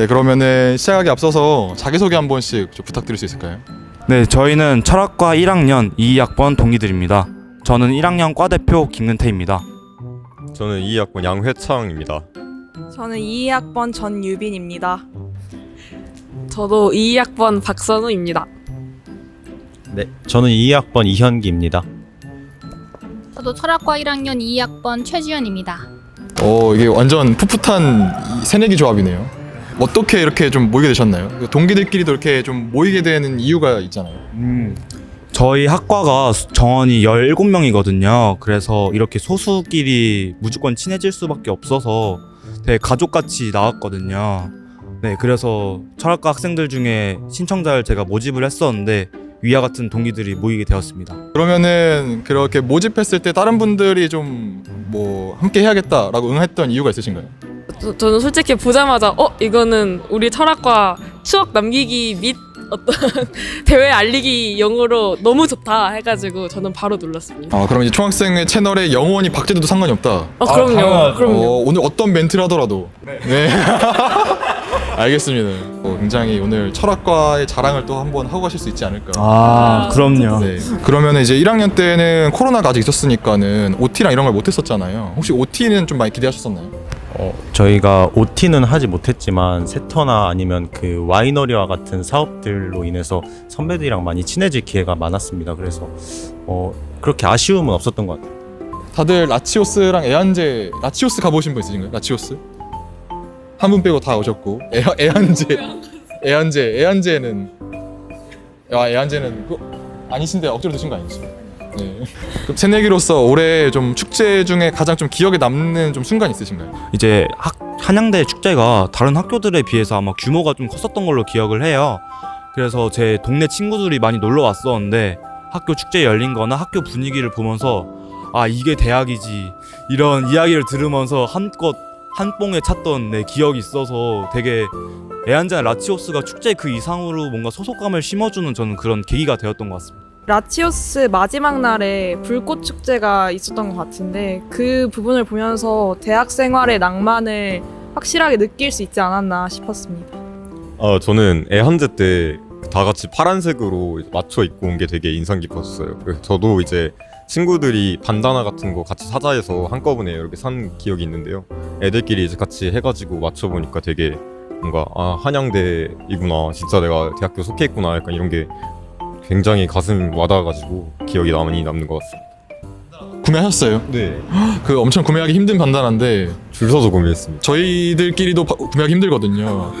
네 그러면은 시작하기 앞서서 자기소개 한 번씩 좀 부탁드릴 수 있을까요? 네, 저희는 철학과 1학년 2학번 동기들입니다. 저는 1학년 과 대표 김근태입니다. 저는 2학번 양회창입니다. 저는 2학번 전유빈입니다. 저도 2학번 박선우입니다. 네, 저는 2학번 이현기입니다. 저도 철학과 1학년 2학번 최지연입니다. 어 이게 완전 풋풋한 이 새내기 조합이네요. 어떻게 이렇게 좀 모이게 되셨나요? 동기들끼리도 이렇게 좀 모이게 되는 이유가 있잖아요. 음, 저희 학과가 수- 정원이 17명이거든요. 그래서 이렇게 소수끼리 무조건 친해질 수밖에 없어서 되게 가족같이 나왔거든요. 네, 그래서 철학과 학생들 중에 신청자를 제가 모집을 했었는데 위와 같은 동기들이 모이게 되었습니다. 그러면은 그렇게 모집했을 때 다른 분들이 좀 뭐 함께 해야겠다라고 응했던 이유가 있으신가요? 저, 저는 솔직히 보자마자 어 이거는 우리 철학과 추억 남기기 및 어떤 대회 알리기 용으로 너무 좋다 해가지고 저는 바로 눌렀습니다. 아 그럼 이제 총학생회 채널에 영원히 박제돼도 상관이 없다. 어 그럼요, 그럼요. 어, 오늘 어떤 멘트를 하더라도 네 알겠습니다. 어, 굉장히 오늘 철학과의 자랑을 또 한번 하고 가실 수 있지 않을까. 아, 그럼요. 네. 그러면 이제 1학년 때는 코로나가 아직 있었으니까는 OT랑 이런 걸 못 했었잖아요. 혹시 OT는 좀 많이 기대하셨었나요? 어, 저희가 OT는 하지 못했지만 세터나 아니면 그 와이너리와 같은 사업들로 인해서 선배들이랑 많이 친해질 기회가 많았습니다. 그래서 어, 그렇게 아쉬움은 없었던 것 같아요. 다들 라치오스랑 애한제 라치오스 가보신 분 있으신가요? 라치오스 한 분 빼고 다 오셨고 애, 애한제 애한제 애한제는 아 애한제는 그 아니신데 억지로 드신 거 아니죠? 네. 그럼 새내기로서 올해 좀 축제 중에 가장 좀 기억에 남는 좀 순간 있으신가요? 이제 학, 한양대 축제가 다른 학교들에 비해서 아마 규모가 좀 컸었던 걸로 기억을 해요. 그래서 제 동네 친구들이 많이 놀러 왔었는데 학교 축제 열린 거나 학교 분위기를 보면서 아 이게 대학이지 이런 이야기를 들으면서 한껏 한 뽕에 찼던 내 기억이 있어서 되게 애한자 라치오스가 축제 그 이상으로 뭔가 소속감을 심어주는 저는 그런 계기가 되었던 것 같습니다. 라치오스 마지막 날에 불꽃 축제가 있었던 것 같은데 그 부분을 보면서 대학 생활의 낭만을 확실하게 느낄 수 있지 않았나 싶었습니다. 아 저는 애한제 때 다 같이 파란색으로 맞춰 입고 온 게 되게 인상 깊었어요. 그래서 저도 이제 친구들이 반다나 같은 거 같이 사자 해서 한꺼번에 이렇게 산 기억이 있는데요. 애들끼리 이제 같이 해가지고 맞춰 보니까 되게 뭔가 아 한양대이구나 진짜 내가 대학교 속해 있구나 약간 이런 게 굉장히 가슴 와닿아가지고 기억이 많이 남는 것 같습니다. 구매하셨어요? 네. 그 엄청 구매하기 힘든 반단한데 줄 서서 구매했습니다. 저희들끼리도 바- 구매하기 힘들거든요.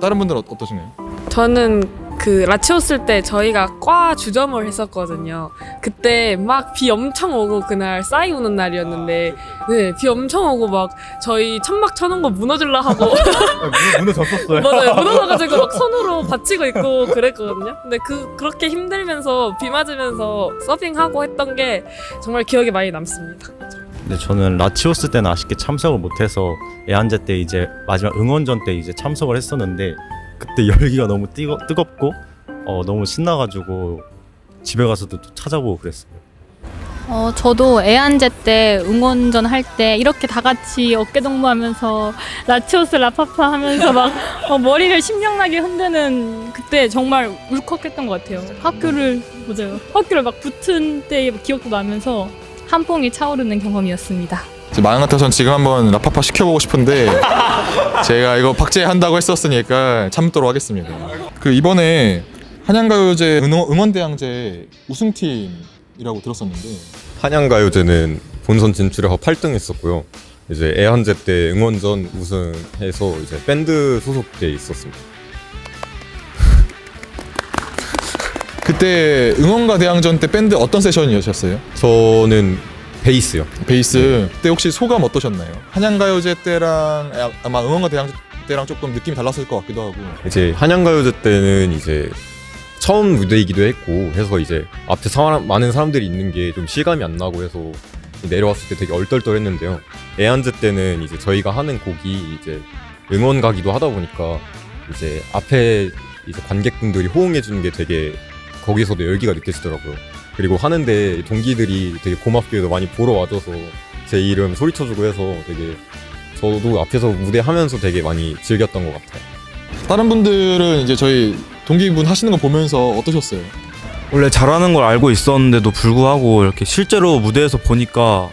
다른 분들은 어- 어떠신가요? 저는 그 라치오스 때 저희가 과 주점을 했었거든요. 그때 막 비 엄청 오고 그날 싸이 오는 날이었는데 네 비 엄청 오고 막 저희 천막 쳐놓은 거 무너질라 하고 무너졌었어요. 맞아요 무너져가지고 막 손으로 받치고 있고 그랬거든요. 근데 그 그렇게 힘들면서 비 맞으면서 서핑하고 했던 게 정말 기억에 많이 남습니다. 네, 저는 라치오스 때는 아쉽게 참석을 못해서 애한제 때 이제 마지막 응원전 때 이제 참석을 했었는데 그때 열기가 너무 뜨거, 뜨겁고 어, 너무 신나가지고 집에 가서도 또 찾아보고 그랬어요. 어, 저도 애한제 때 응원전 할 때 이렇게 다 같이 어깨 동무하면서 라치오스 라파파 하면서 막 어, 머리를 심령나게 흔드는 그때 정말 울컥했던 것 같아요. 학교를 맞아요. 학교를 막 붙은 때의 기억도 나면서 한 뽕이 차오르는 경험이었습니다. 제 마음 같아선 지금 한번 라파파 시켜보고 싶은데 제가 이거 박제한다고 했었으니까 참도록 하겠습니다. 그 이번에 한양가요제 응원, 응원대항제 우승팀이라고 들었었는데 한양가요제는 본선 진출해서 8등 했었고요. 이제 애한제 때 응원전 우승해서 이제 밴드 소속돼 있었습니다. 그때 응원가 대항전 때 밴드 어떤 세션이셨어요? 저는 베이스요. 베이스 그때 혹시 소감 어떠셨나요? 한양가요제 때랑 아- 아마 응원가 대항전 때랑 조금 느낌이 달랐을 것 같기도 하고 이제 한양가요제 때는 이제 처음 무대이기도 했고 해서 이제 앞에 사람, 많은 사람들이 있는 게 좀 실감이 안 나고 해서 내려왔을 때 되게 얼떨떨했는데요. 애한제 때는 이제 저희가 하는 곡이 이제 응원가기도 하다 보니까 이제 앞에 이제 관객분들이 호응해 주는 게 되게 거기서도 열기가 느껴지더라고요. 그리고 하는데 동기들이 되게 고맙게도 많이 보러 와줘서 제 이름 소리쳐주고 해서 되게 저도 앞에서 무대 하면서 되게 많이 즐겼던 것 같아요. 다른 분들은 이제 저희 동기분 하시는 거 보면서 어떠셨어요? 원래 잘하는 걸 알고 있었는데도 불구하고 이렇게 실제로 무대에서 보니까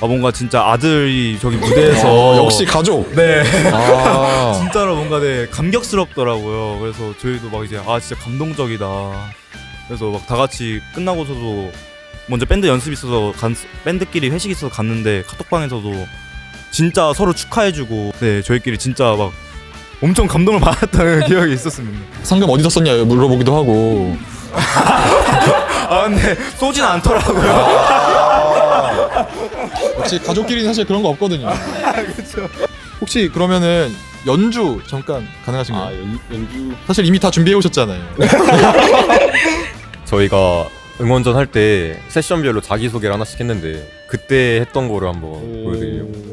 아 뭔가 진짜 아들이 저기 무대에서 어, 역시 가족. 네 아, 진짜로 뭔가 네 감격스럽더라고요. 그래서 저희도 막 이제 아 진짜 감동적이다. 그래서 막 다 같이 끝나고서도 먼저 밴드 연습 있어서 간, 밴드끼리 회식 있어서 갔는데 카톡방에서도 진짜 서로 축하해주고 네 저희끼리 진짜 막 엄청 감동을 받았다는 기억이 있었습니다. 상금 어디다 썼냐 물어보기도 하고. 아 근데 쏘진 않더라고요. 역시 가족끼리는 사실 그런 거 없거든요. 혹시 그러면은 연주 잠깐 가능하신가요? 연주 사실 이미 다 준비해 오셨잖아요. 저희가 응원전 할 때 세션별로 자기소개를 하나씩 했는데 그때 했던 거를 한번 보여드리려고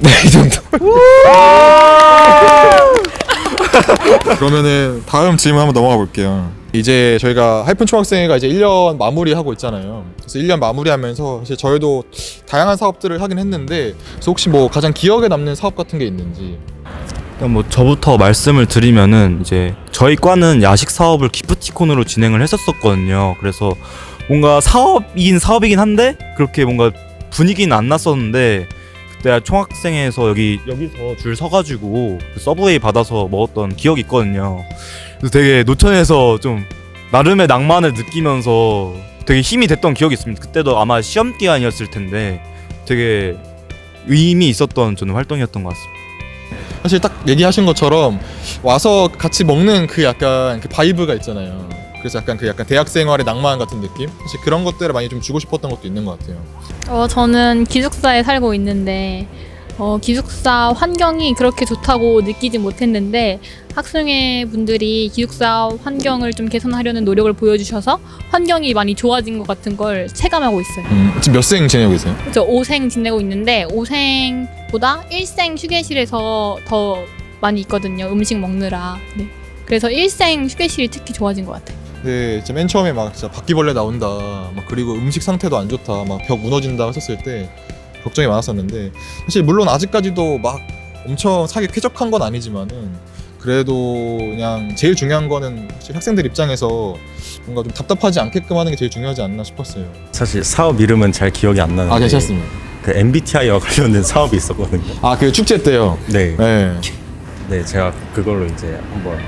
네, 이 정도. 그러면은 다음 질문 한번 넘어가 볼게요. 이제 저희가 하이픈 총학생회가 이제 1년 마무리하고 있잖아요. 그래서 1년 마무리하면서 사실 저희도 다양한 사업들을 하긴 했는데 그래서 혹시 뭐 가장 기억에 남는 사업 같은 게 있는지 일단 뭐 저부터 말씀을 드리면은 이제 저희 과는 야식 사업을 기프티콘으로 진행을 했었었거든요. 그래서 뭔가 사업이긴 사업이긴 한데 그렇게 뭔가 분위기는 안 났었는데 그때 총학생회에서 여기 여기서 줄 서가지고 그 서브웨이 받아서 먹었던 기억이 있거든요. 그래서 되게 노천에서 좀 나름의 낭만을 느끼면서 되게 힘이 됐던 기억이 있습니다. 그때도 아마 시험 기간이었을 텐데 되게 의미 있었던 저는 활동이었던 것 같습니다. 사실 딱 얘기하신 것처럼 와서 같이 먹는 그 약간 그 바이브가 있잖아요. 그래서 약간 그 약간 대학 생활의 낭만 같은 느낌? 사실 그런 것들을 많이 좀 주고 싶었던 것도 있는 것 같아요. 어, 저는 기숙사에 살고 있는데 어, 기숙사 환경이 그렇게 좋다고 느끼지 못했는데 학생회 분들이 기숙사 환경을 좀 개선하려는 노력을 보여주셔서 환경이 많이 좋아진 것 같은 걸 체감하고 있어요. 음, 지금 몇 생 지내고 계세요? 저 5생 지내고 있는데 5생보다 1생 휴게실에서 더 많이 있거든요. 음식 먹느라. 네. 그래서 1생 휴게실이 특히 좋아진 것 같아요. 네, 진짜 맨 처음에 막 진짜 바퀴벌레 나온다, 막 그리고 음식 상태도 안 좋다, 막 벽 무너진다 했었을 때 걱정이 많았었는데 사실 물론 아직까지도 막 엄청 사기 쾌적한 건 아니지만은 그래도 그냥 제일 중요한 거는 사실 학생들 입장에서 뭔가 좀 답답하지 않게끔 하는 게 제일 중요하지 않나 싶었어요. 사실 사업 이름은 잘 기억이 안 나는데 아 괜찮습니다. 그 MBTI와 관련된 사업이 있었거든요. 아그 축제 때요. 네, 네. 네 제가 그걸로 이제 한번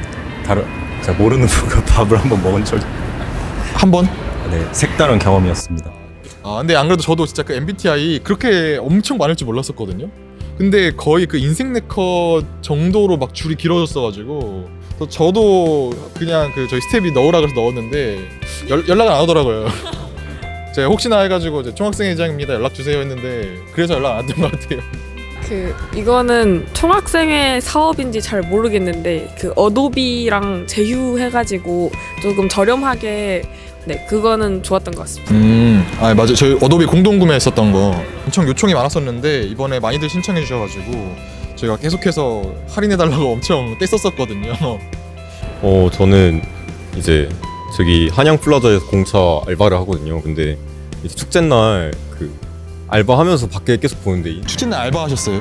다른 제가 모르는 분과 밥을 한 번 먹은 적이 한 번. 네 색다른 경험이었습니다. 아 근데 안 그래도 저도 진짜 그 MBTI 그렇게 엄청 많을 줄 몰랐었거든요. 근데 거의 그 인생 네컷 정도로 막 줄이 길어졌어가지고 그래서 저도 그냥 그 저희 스텝이 넣으라 그래서 넣었는데 연, 연락을 안 오더라고요. 제가 혹시나 해가지고 이제 총학생회장입니다 연락 주세요 했는데 그래서 연락 안 왔던 것 같아요. 그 이거는 총학생회 사업인지 잘 모르겠는데 그 어도비랑 제휴해가지고 조금 저렴하게 네 그거는 좋았던 것 같습니다. 음, 아 맞아. 저희 어도비 공동 구매했었던 거 엄청 요청이 많았었는데 이번에 많이들 신청해 주셔가지고 저희가 계속해서 할인해 달라고 엄청 떼썼었거든요. 어 저는 이제 저기 한양 플라자에서 공차 알바를 하거든요. 근데 이제 축제 날그 알바하면서 밖에 계속 보는데 축제 날 알바 하셨어요?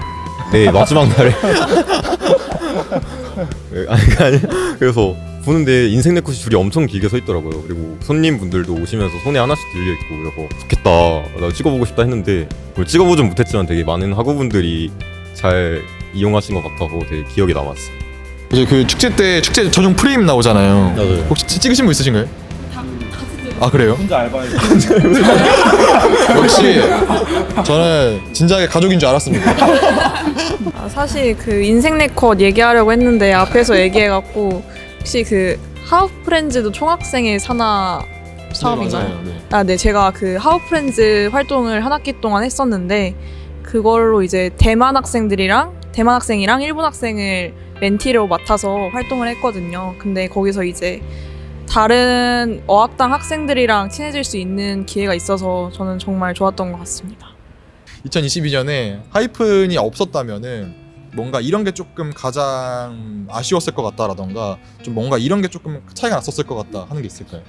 네 마지막 날에 네, 아니 아니 그래서 보는데 인생 네컷이 줄이 엄청 길게 서 있더라고요. 그리고 손님분들도 오시면서 손에 하나씩 들려 있고 그래서 좋겠다 나 찍어보고 싶다 했는데 그걸 찍어보진 못했지만 되게 많은 학우분들이 잘 이용하신 것 같아서 되게 기억에 남았어요. 이제 그 축제 때 축제 전용 프레임 나오잖아요. 맞아요. 혹시 찍- 찍으신 분 있으신가요? 아 그래요? 혼자 알바해. 역시 저는 진작에 가족인 줄 알았습니다. 아, 사실 그 인생 네컷 얘기하려고 했는데 앞에서 얘기해갖고 혹시 그 하우프 프렌즈도 총학생회 산하 사업인가요? 맞아요. 네. 아, 네. 제가 그 하우프 프렌즈 활동을 한 학기 동안 했었는데 그걸로 이제 대만 학생들이랑 대만 학생이랑 일본 학생을 멘티로 맡아서 활동을 했거든요. 근데 거기서 이제 다른 어학당 학생들이랑 친해질 수 있는 기회가 있어서 저는 정말 좋았던 것 같습니다. 2022년에 하이픈이 없었다면은 뭔가 이런 게 조금 가장 아쉬웠을 것 같다라던가 좀 뭔가 이런 게 조금 차이가 났었을 것 같다 하는 게 있을까요?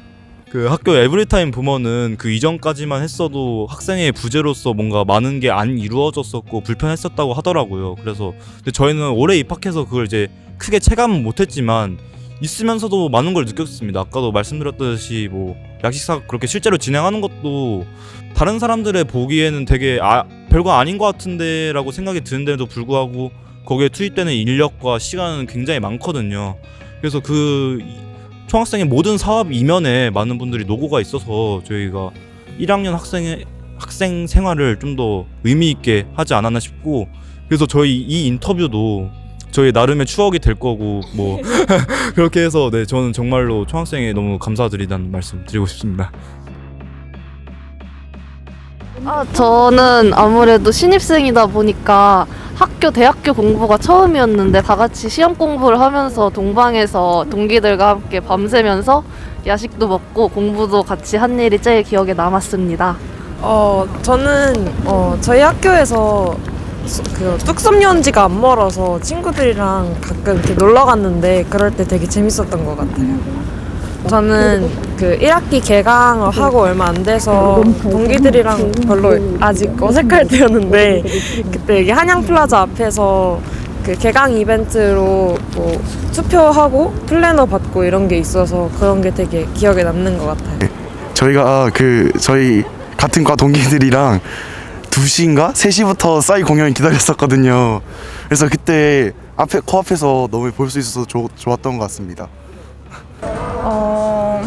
그 학교 에브리타임 보면은 그 이전까지만 했어도 학생의 부재로서 뭔가 많은 게 안 이루어졌었고 불편했었다고 하더라고요. 그래서 근데 저희는 올해 입학해서 그걸 이제 크게 체감은 못했지만 있으면서도 많은 걸 느꼈습니다. 아까도 말씀드렸듯이 뭐 약식사 그렇게 실제로 진행하는 것도 다른 사람들의 보기에는 되게 아, 별거 아닌 것 같은데라고 생각이 드는데도 불구하고 거기에 투입되는 인력과 시간은 굉장히 많거든요. 그래서 그 이- 총학생의 모든 사업 이면에 많은 분들이 노고가 있어서 저희가 1학년 학생의 학생 생활을 좀 더 의미 있게 하지 않았나 싶고 그래서 저희 이 인터뷰도 저희 나름의 추억이 될 거고 뭐 그렇게 해서 네 저는 정말로 총학생에 너무 감사드리다는 말씀 드리고 싶습니다. 아, 저는 아무래도 신입생이다 보니까 학교, 대학교 공부가 처음이었는데 다 같이 시험 공부를 하면서 동방에서 동기들과 함께 밤새면서 야식도 먹고 공부도 같이 한 일이 제일 기억에 남았습니다. 어, 저는 어, 저희 학교에서 수- 그 뚝섬유원지가 안 멀어서 친구들이랑 가끔 이렇게 놀러 갔는데 그럴 때 되게 재밌었던 것 같아요. 저는 그 1학기 개강을 하고 얼마 안 돼서 동기들이랑 별로 아직 어색할 때였는데 그때 여기 한양플라자 앞에서 그 개강 이벤트로 뭐 투표하고 플래너 받고 이런 게 있어서 그런 게 되게 기억에 남는 것 같아요. 저희가 그 저희 같은 과 동기들이랑 2시인가 3시부터 싸이 공연을 기다렸었거든요. 그래서 그때 앞에 코앞에서 너무 볼 수 있어서 좋, 좋았던 것 같습니다. 어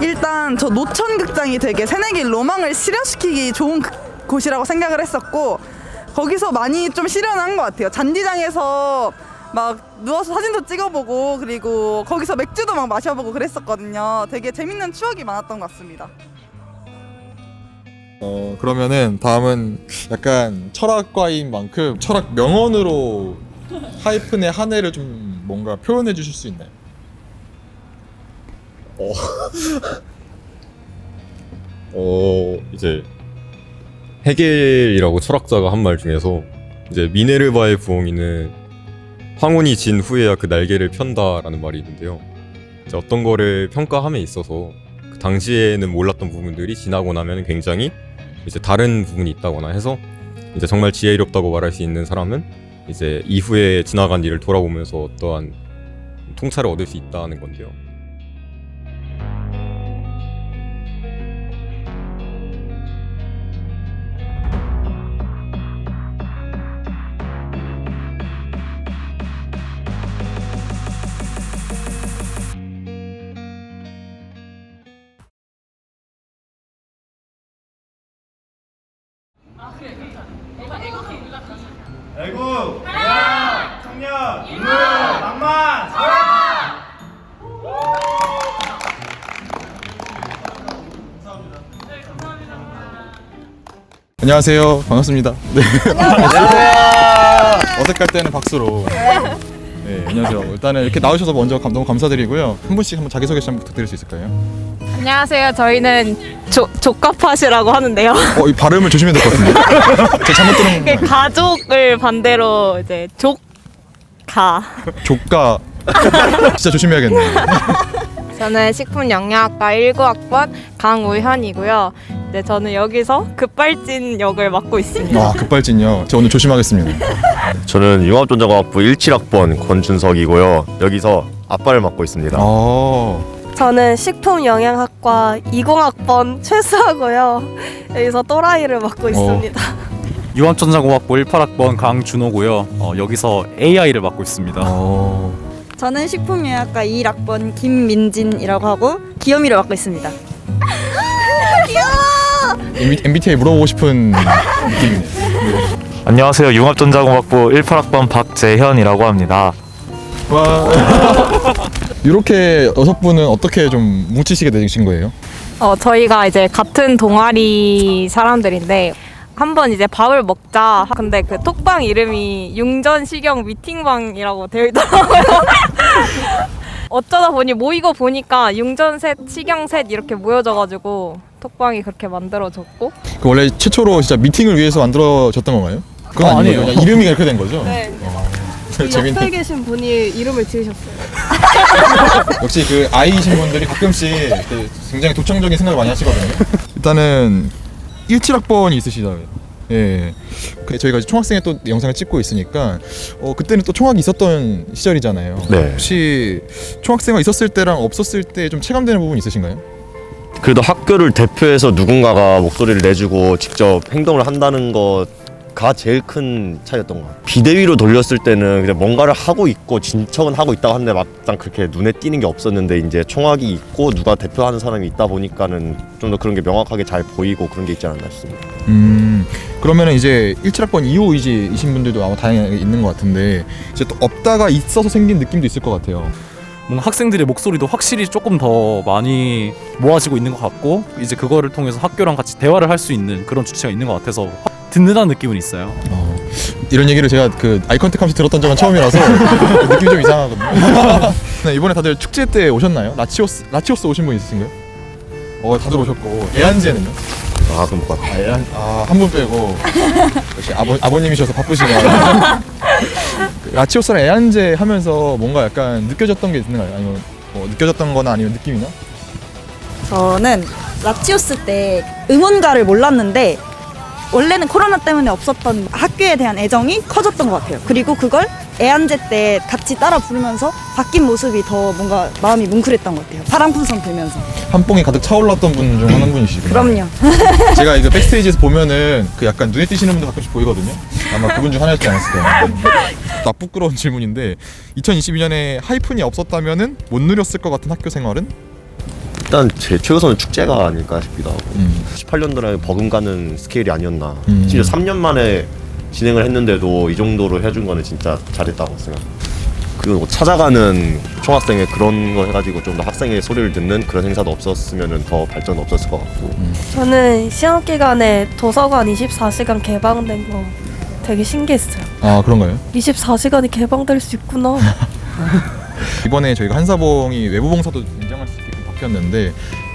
일단 저 노천극장이 되게 새내기 로망을 실현시키기 좋은 극- 곳이라고 생각을 했었고 거기서 많이 좀 실현한 것 같아요. 잔디장에서 막 누워서 사진도 찍어보고 그리고 거기서 맥주도 막 마셔보고 그랬었거든요. 되게 재밌는 추억이 많았던 것 같습니다. 어 그러면은 다음은 약간 철학과인 만큼 철학 명언으로 하이픈의 한 해를 좀 뭔가 표현해 주실 수 있나요? 어 이제 헤겔이라고 철학자가 한 말 중에서 이제 미네르바의 부엉이는 황혼이 진 후에야 그 날개를 편다라는 말이 있는데요. 이제 어떤 거를 평가함에 있어서 그 당시에는 몰랐던 부분들이 지나고 나면 굉장히 이제 다른 부분이 있다거나 해서 이제 정말 지혜롭다고 말할 수 있는 사람은 이제 이후에 지나간 일을 돌아보면서 어떠한 통찰을 얻을 수 있다는 건데요. 안녕하세요. 반갑습니다. 네. 어색할 때는 박수로. 네, 안녕하세요. 일단은 이렇게 나오셔서 먼저 감, 너무 감사드리고요. 한 분씩 한번 자기소개 좀 부탁드릴 수 있을까요? 안녕하세요. 저희는 조, 조카팟이라고 하는데요. 어, 이 발음을 조심해야 될 것 같은데. 제가 잘못 들은 그 가족을 반대로 이제 족가. 조카. 진짜 조심해야겠네요. 저는 식품영양학과 19학번 강우현이고요. 네, 저는 여기서 급발진 역을 맡고 있습니다. 와, 급발진요. 저 오늘 조심하겠습니다. 저는 융합전자공학부 17학번 권준석이고요. 여기서 아빠를 맡고 있습니다. 어. 저는 식품영양학과 20학번 최수하고요. 여기서 또라이를 맡고 있습니다. 유한천자공학부 18학번 강준호고요. 어, 여기서 AI를 맡고 있습니다. 어. 저는 식품영양학과 21학번 김민진이라고 하고 기염이를 맡고 있습니다. MBTI 물어보고 싶은 느낌이네요. 안녕하세요. 융합전자공학부 18학번 박재현이라고 합니다. 와. 이렇게 여섯 분은 어떻게 좀 뭉치시게 되신 거예요? 어, 저희가 이제 같은 동아리 사람들인데 한 번 이제 밥을 먹자. 근데 그 톡방 이름이 융전시경 미팅방이라고 되어 있더라고요. 어쩌다 보니 모이고 보니까 융전셋, 시경셋 이렇게 모여져가지고 톡방이 그렇게 만들어졌고 그 원래 최초로 진짜 미팅을 위해서 만들어졌던 건가요? 그건 어, 아니에요. 아니에요. 그냥 이름이 그렇게 된 거죠? 네. 어. 옆에 재밌네. 계신 분이 이름을 지으셨어요. 역시 그 아이이신 분들이 가끔씩 그 굉장히 독창적인 생각을 많이 하시거든요. 일단은 17학번이 있으시다고요. 예. 그 저희가 이제 총학생회 또 영상을 찍고 있으니까 어 그때는 또 총학이 있었던 시절이잖아요. 네. 혹시 총학생활 있었을 때랑 없었을 때 좀 체감되는 부분 있으신가요? 그래도 학교를 대표해서 누군가가 목소리를 내주고 직접 행동을 한다는 것 가 제일 큰 차이였던 것 같아요. 비대위로 돌렸을 때는 그냥 뭔가를 하고 있고 진척은 하고 있다고 하는데 막상 그렇게 눈에 띄는 게 없었는데 이제 총학이 있고 누가 대표하는 사람이 있다 보니까는 좀 더 그런 게 명확하게 잘 보이고 그런 게 있지 않았나 싶습니다. 음 그러면은 이제 17학번 2호 이지이신 분들도 아마 다양하게 있는 것 같은데 이제 또 없다가 있어서 생긴 느낌도 있을 것 같아요. 뭔가 학생들의 목소리도 확실히 조금 더 많이 모아지고 있는 것 같고 이제 그거를 통해서 학교랑 같이 대화를 할 수 있는 그런 주체가 있는 것 같아서 든든한 느낌은 있어요. 어, 이런 얘기를 제가 그 아이컨택 하면서 들었던 적은 처음이라서 느낌이 좀 이상하거든요. 네, 이번에 다들 축제 때 오셨나요? 라치오스 라치오스 오신 분 있으신가요? 어 다들 오셨고 애한제는요? 아 그럼 못 갔다. 아, 애한 아한 분 빼고 역시 아버 아버님이셔서 바쁘시나. 그 라치오스랑 애한제 하면서 뭔가 약간 느껴졌던 게 있나요? 아니면 뭐 느껴졌던-거나 아니면 느낌이나? 저는 라치오스 때 응원가를 몰랐는데 원래는 코로나 때문에 없었던 학교에 대한 애정이 커졌던 것 같아요. 그리고 그걸 애한제 때 같이 따라 부르면서 바뀐 모습이 더 뭔가 마음이 뭉클했던 것 같아요. 파랑풍선 불면서. 한 뽕이 가득 차올랐던 분 중 한 분이시구나. 그럼요. 제가 이거 백스테이지에서 보면은 그 약간 눈에 띄시는 분들 가끔씩 보이거든요. 아마 그분 중 하나였지 않았을까요? 나 부끄러운 질문인데 2022년에 하이픈이 없었다면은 못 누렸을 것 같은 학교 생활은? 일단 제 최우선은 축제가 아닐까 싶기도 하고 음. 18년도에 버금가는 스케일이 아니었나 음. 진짜 3년 만에 진행을 했는데도 이 정도로 해준 거는 진짜 잘했다고 생각합니다 그리고 뭐 찾아가는 총학생회 그런 거 해가지고 좀 더 학생의 소리를 듣는 그런 행사도 없었으면 더 발전 없었을 것 같고 저는 시험 기간에 도서관 24시간 개방된 거 되게 신기했어요. 아 그런가요? 24시간이 개방될 수 있구나. 이번에 저희가 한사봉이 외부 봉사도 바뀌었는데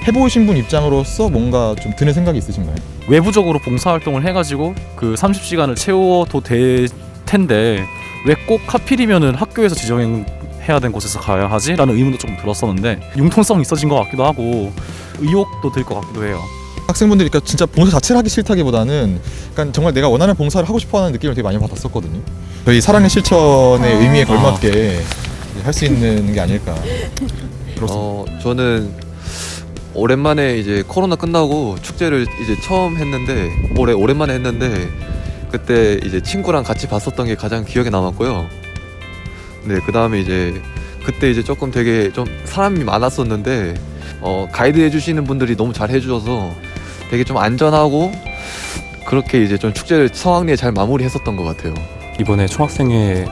해보신 분 입장으로서 뭔가 좀 드는 생각이 있으신가요? 외부적으로 봉사활동을 해가지고 그 30시간을 채워도 될 텐데 왜 꼭 하필이면은 학교에서 지정해야 된 곳에서 가야 하지? 라는 의문도 조금 들었었는데 융통성이 있어진 것 같기도 하고 의욕도 들 것 같기도 해요. 학생분들이 그러니까 진짜 봉사 자체를 하기 싫다기보다는 그러니까 정말 내가 원하는 봉사를 하고 싶어하는 느낌을 되게 많이 받았었거든요. 저희 사랑의 실천의 의미에 걸맞게 할 수 있는 게 아닐까. 어, 저는 오랜만에 이제 코로나 끝나고 축제를 이제 처음 했는데 올해 오랜만에 했는데 그때 이제 친구랑 같이 봤었던 게 가장 기억에 남았고요. 네, 그 다음에 이제 그때 이제 조금 되게 좀 사람이 많았었는데 어, 가이드 해주시는 분들이 너무 잘 해주셔서 되게 좀 안전하고 그렇게 이제 좀 축제를 성황리에 잘 마무리했었던 것 같아요. 이번에 총학생회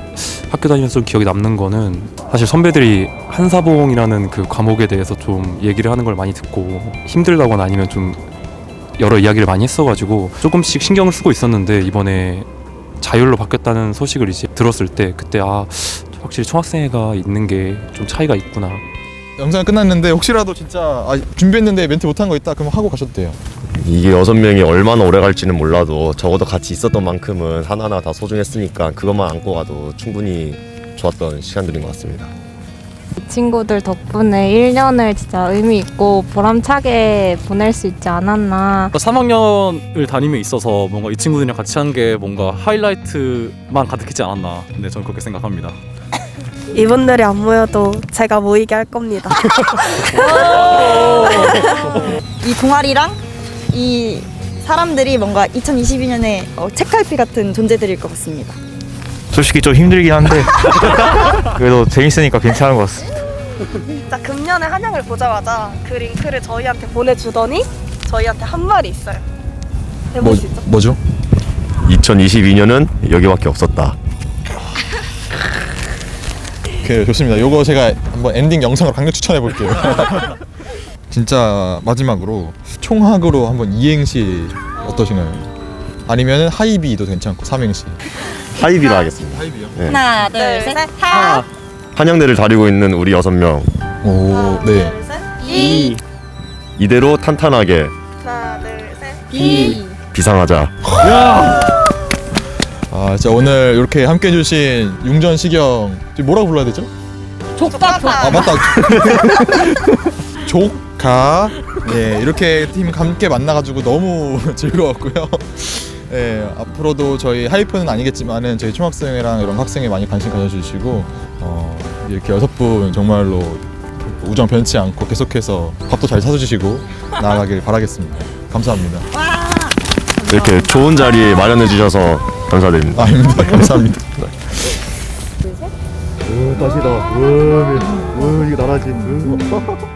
학교 다니면서 좀 기억에 남는 거는 사실 선배들이 한사봉이라는 그 과목에 대해서 좀 얘기를 하는 걸 많이 듣고 힘들다거나 아니면 좀 여러 이야기를 많이 했어가지고 조금씩 신경을 쓰고 있었는데 이번에 자율로 바뀌었다는 소식을 이제 들었을 때 그때 아 확실히 총학생회가 있는 게 좀 차이가 있구나 영상 끝났는데 혹시라도 진짜 아, 준비했는데 멘트 못한 거 있다 그럼 하고 가셔도 돼요. 이게 여섯 명이 얼마나 오래 갈지는 몰라도 적어도 같이 있었던 만큼은 하나하나 다 소중했으니까 그것만 안고 가도 충분히 좋았던 시간들인 것 같습니다. 친구들 덕분에 1년을 진짜 의미 있고 보람차게 보낼 수 있지 않았나. 3학년을 다님에 있어서 뭔가 이 친구들이랑 같이 한 게 뭔가 하이라이트만 가득했지 않았나. 네, 저는 그렇게 생각합니다. 이분들이 안 모여도 제가 모이게 할 겁니다. 이 동아리랑 이 사람들이 뭔가 2022년에 어, 책갈피 같은 존재들일 것 같습니다. 솔직히 좀 힘들긴 한데 그래도 재밌으니까 괜찮은 것 같습니다. 자 금년에 한양을 보자마자 그 링크를 저희한테 보내주더니 저희한테 한 말이 있어요. 해보시죠. 뭐죠? 2022년은 여기밖에 없었다. 그 좋습니다. 요거 제가 한번 엔딩 영상으로 강력 추천해 볼게요. 진짜 마지막으로 총학으로 한번 이행시 어떠신가요? 아니면 하이비도 괜찮고 삼행시. 하이비로 하겠습니다. 하이비요? 네. 하나, 둘, 셋, 하. 한양대를 다니고 있는 우리 여섯 명 오, 네. 이. 이대로 탄탄하게 하나, 둘, 셋. 비. 비상하자. 아, 진짜 오늘 이렇게 함께 해주신 융전 시경 지금 뭐라고 불러야 되죠? 족밥 아 맞다. 조카. 네 이렇게 팀 함께 만나가지고 너무 즐거웠고요. 네 앞으로도 저희 하이프는 아니겠지만은 저희 총학생회랑 이런 학생회 많이 관심 가져주시고 어, 이렇게 여섯 분 정말로 우정 변치 않고 계속해서 밥도 잘 사주시고 나아가길 바라겠습니다. 감사합니다. 이렇게 좋은 자리 마련해 주셔서 감사드립니다. 아닙니다. 감사합니다. 다시다. 우, 우, 이거 나라지. 우.